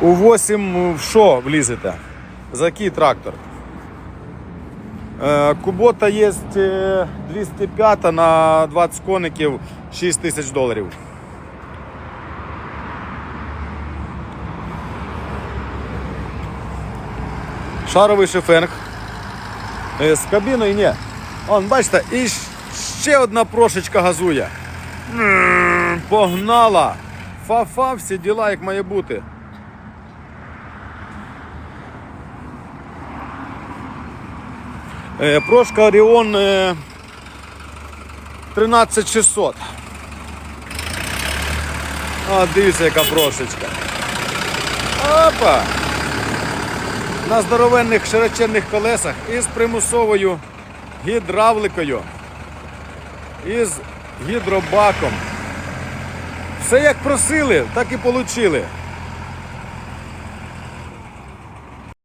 У 8 в що влізете? За який трактор? Е, Кубота є е, 205 на 20 коників 6 тисяч доларів. Шаровий шифенг. Е, З кабіною ні. Он, бачите, і ще одна прошечка газує. Погнала! Фа-фа, всі діла як має бути. Прошка Оріон е, 13600. А, дивіться, яка прошечка. Опа! На здоровенних широченних колесах із примусовою гідравликою, із гідробаком. Все як просили, так і отримали.